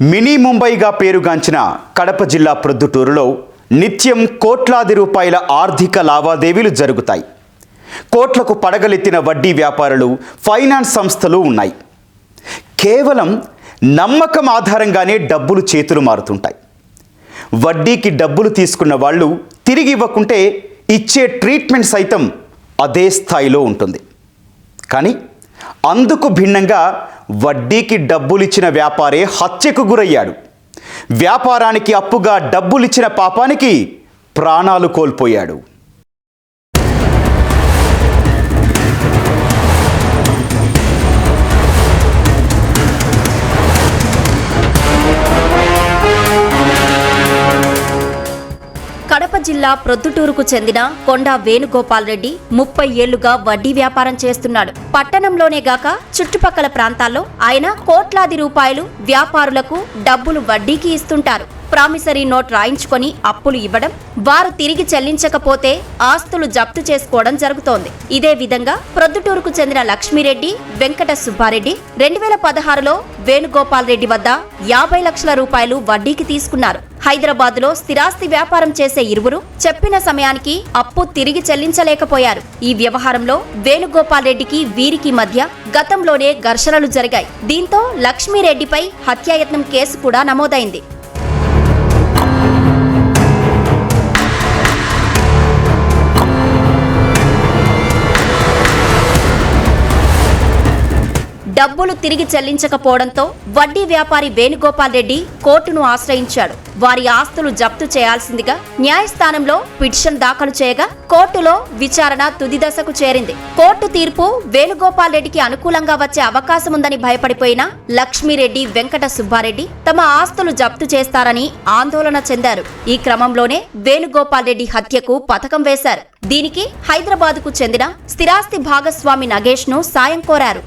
Mini ముంబైగా పేరుగాంచిన కడప జిల్లా ప్రొద్దుటూరులో నిత్యం కోట్లాది రూపాయల ఆర్థిక లావాదేవీలు జరుగుతాయి. కోట్లకు పడగలెత్తిన వడ్డీ వ్యాపారులు ఫైనాన్స్ సంస్థలు ఉన్నాయి. కేవలం నమ్మకం ఆధారంగానే డబ్బులు చేతులు మారుతుంటాయి. వడ్డీకి డబ్బులు తీసుకున్న వాళ్ళు తిరిగి ఇవ్వకుంటే ఇచ్చే ట్రీట్మెంట్ సైతం అదే స్థాయిలో ఉంటుంది. కానీ అందుకు భిన్నంగా వడ్డీకి డబ్బులిచ్చిన వ్యాపారే హత్యకు గురయ్యాడు. వ్యాపారానికి అప్పుగా డబ్బులిచ్చిన పాపానికి ప్రాణాలు కోల్పోయాడు. జిల్లా ప్రొద్దుటూరుకు చెందిన కొండ వేణుగోపాల్ రెడ్డి ముప్పై ఏళ్ళుగా వడ్డీ వ్యాపారం చేస్తున్నాడు. పట్టణంలోనే గాక చుట్టుపక్కల ప్రాంతాల్లో ఆయన కోట్లాది రూపాయలు వ్యాపారులకు డబ్బులు వడ్డీకి ఇస్తుంటారు. ప్రామిసరీ నోట్ రాయించుకొని అప్పులు ఇవ్వడం వారు తిరిగి చెల్లించకపోతే ఆస్తులు జప్తు చేసుకోవడం జరుగుతోంది. ఇదే విధంగా ప్రొద్దుటూరుకు చెందిన లక్ష్మీరెడ్డి వెంకట సుబ్బారెడ్డి రెండు వేల పదహారులో వేణుగోపాల్ రెడ్డి వద్ద యాభై లక్షల రూపాయలు వడ్డీకి తీసుకున్నారు. హైదరాబాద్లో స్థిరాస్తి వ్యాపారం చేసే ఇరువురు చెప్పిన సమయానికి అప్పు తిరిగి చెల్లించలేకపోయారు. ఈ వ్యవహారంలో వేణుగోపాల్ రెడ్డికి వీరికి మధ్య గతంలోనే ఘర్షణలు జరిగాయి. దీంతో లక్ష్మీరెడ్డిపై హత్యాయత్నం కేసు కూడా నమోదైంది. డబ్బులు తిరిగి చెల్లించకపోవడంతో వడ్డీ వ్యాపారి వేణుగోపాల్ రెడ్డి కోర్టును ఆశ్రయించాడు. వారి ఆస్తులు జప్తు చేయాల్సిందిగా న్యాయస్థానంలో పిటిషన్ దాఖలు చేయగా కోర్టులో విచారణ తుది దశకు చేరింది. కోర్టు తీర్పు వేణుగోపాల్ రెడ్డికి అనుకూలంగా వచ్చే అవకాశం ఉందని భయపడిపోయిన లక్ష్మీరెడ్డి వెంకట సుబ్బారెడ్డి తమ ఆస్తులు జప్తు చేస్తారని ఆందోళన చెందారు. ఈ క్రమంలోనే వేణుగోపాల్ రెడ్డి హత్యకు పథకం వేశారు. దీనికి హైదరాబాద్కు చెందిన స్థిరాస్తి భాగస్వామి నగేష్ను సాయం కోరారు.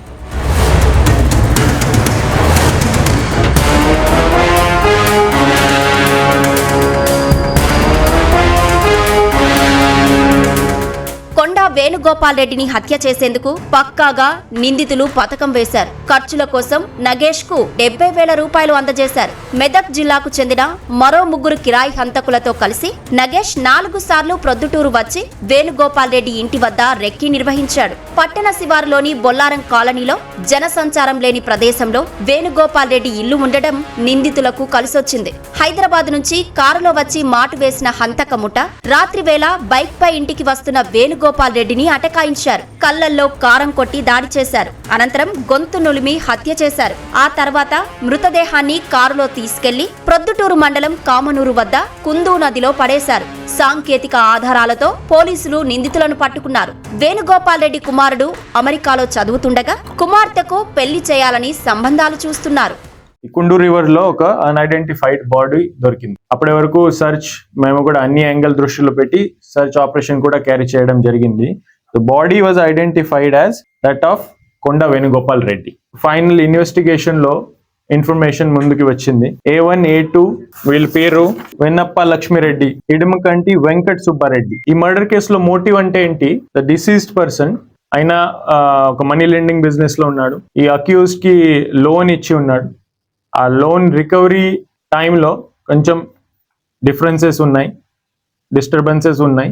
వేణుగోపాల్ రెడ్డిని హత్య చేసేందుకు పక్కాగా నిందితులు పథకం వేశారు. ఖర్చుల కోసం నగేష్కు డెబ్బై వేల రూపాయలు అందజేశారు. మెదక్ జిల్లాకు చెందిన మరో ముగ్గురు కిరాయి హంతకులతో కలిసి నగేష్ నాలుగు సార్లు ప్రొద్దుటూరు వచ్చి వేణుగోపాల్ రెడ్డి ఇంటి వద్ద రెక్కి నిర్వహించాడు. పట్టణ శివారులోని బొల్లారం కాలనీలో జనసంచారం లేని ప్రదేశంలో వేణుగోపాల్ రెడ్డి ఇల్లు ఉండడం నిందితులకు కలిసొచ్చింది. హైదరాబాద్ నుంచి కారులో వచ్చి మాటు వేసిన హంతక ముఠ బైక్ పై ఇంటికి వస్తున్న వేణుగోపాల్ రెడ్డిని అటకాయించారు. కళ్ళల్లో కారం కొట్టి దాడి చేశారు. అనంతరం గొంతు నులిమి హత్య చేశారు. ఆ తర్వాత మృతదేహాన్ని కారులో తీసుకెళ్ళి ప్రొద్దుటూరు మండలం కామనూరు వద్ద కుందూ నదిలో పడేశారు. సాంకేతిక ఆధారాలతో పోలీసులు నిందితులను పట్టుకున్నారు. వేణుగోపాల్ రెడ్డి కుమారుడు అమెరికాలో చదువుతుండగా కుమార్తెకు పెళ్ళి చేయాలని సంబంధాలు చూస్తున్నారు. ఈ కుండు రివర్లో ఒక అన్ఐడెంటిఫైడ్ బాడీ దొరికింది. అప్పటి వరకు సర్చ్ మేము కూడా అన్ని యాంగిల్ దృష్టిలో పెట్టి సర్చ్ ఆపరేషన్ కూడా క్యారీ చేయడం జరిగింది. The body was identified as that of Konda Venugopal Reddy. Final ఇన్వెస్టిగేషన్లో ఇన్ఫర్మేషన్ ముందుకు వచ్చింది. ఏ వన్ ఏ టూ వీళ్ళ పేరు వెన్నప్ప లక్ష్మిరెడ్డి ఇడమకంటి వెంకట్ సుబ్బారెడ్డి. ఈ మర్డర్ కేసులో మోటివ్ అంటే ఏంటి? ద డిసీజ్డ్ పర్సన్ ఆయన ఒక మనీ లెండింగ్ బిజినెస్లో ఉన్నాడు. ఈ అక్యూజ్కి లోన్ ఇచ్చి ఉన్నాడు. ఆ లోన్ రికవరీ టైంలో కొంచెం డిఫరెన్సెస్ ఉన్నాయి డిస్టర్బెన్సెస్ ఉన్నాయి.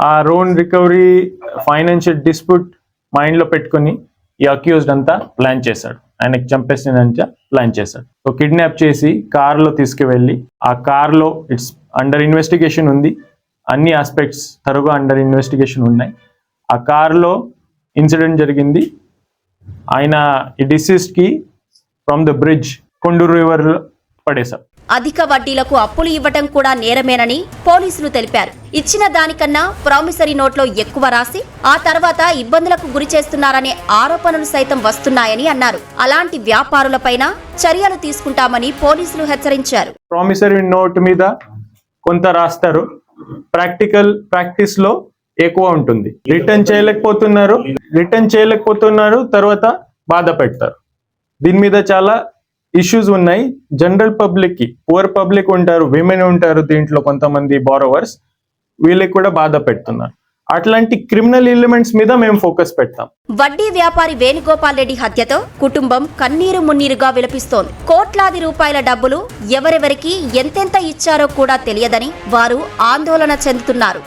ఆ లోన్ రికవరీ ఫైనాన్షియల్ డిస్ప్యూట్ మైండ్లో పెట్టుకొని ఈ అక్యూజ్డ్ అంతా ప్లాన్ చేశాడు. ఆయనకి చంపేసినంత ప్లాన్ చేశాడు. సో కిడ్నాప్ చేసి కార్లో తీసుకువెళ్ళి ఆ కార్లో ఇట్స్ అండర్ ఇన్వెస్టిగేషన్ ఉంది. అన్ని ఆస్పెక్ట్స్ తరుగా అండర్ ఇన్వెస్టిగేషన్ ఉన్నాయి. ఆ కార్లో ఇన్సిడెంట్ జరిగింది. ఆయన ఈ డిసీజ్కి from the bridge Konduru river పడేశారు అధిక వడ్డీలకు అప్పులు ఇవ్వటం కూడా నేరమేనని పోలీసులు తెలిపారు. ఇచ్చిన దానికన్నా ప్రామిసరీ నోట్లో ఎక్కువ రాసి ఆ తర్వాత ఇబ్బందులకు గురి చేస్తున్నారనే ఆరోపణలు సైతం వస్తున్నాయని అన్నారు. అలాంటి వ్యాపారులపైన చర్యలు తీసుకుంటామని పోలీసులు హెచ్చరించారు. ప్రామిసరీ నోట్ మీద కొంత రాస్తారు. ప్రాక్టికల్ ప్రాక్టీస్లో ఎక్కువ ఉంటుంది. రిటర్న్ చేయలేకపోతున్నారు రిటర్న్ చేయలేకపోతున్నారు తర్వాత బాధ పెడతారు. దీని మీద చాలా ఇష్యూస్ ఉన్నాయి. జనరల్ పబ్లిక్కి పువర్ పబ్లిక్ ఉంటారు విమెన్ ఉంటారు దీంట్లో కొంతమంది బారోవర్స్ వీళ్ళకి కూడా బాధ పెడుతున్నారు. అట్లాంటి క్రిమినల్ ఎలిమెంట్స్ మీద మేము ఫోకస్ పెడతాం. వడ్డీ వ్యాపారి వేణుగోపాల్ రెడ్డి హత్యతో కుటుంబం కన్నీరు మున్నీరుగా విలపిస్తోంది. కోట్లాది రూపాయల డబ్బులు ఎవరెవరికి ఎంతెంత ఇచ్చారో కూడా తెలియదని వారు ఆందోళన చెందుతున్నారు.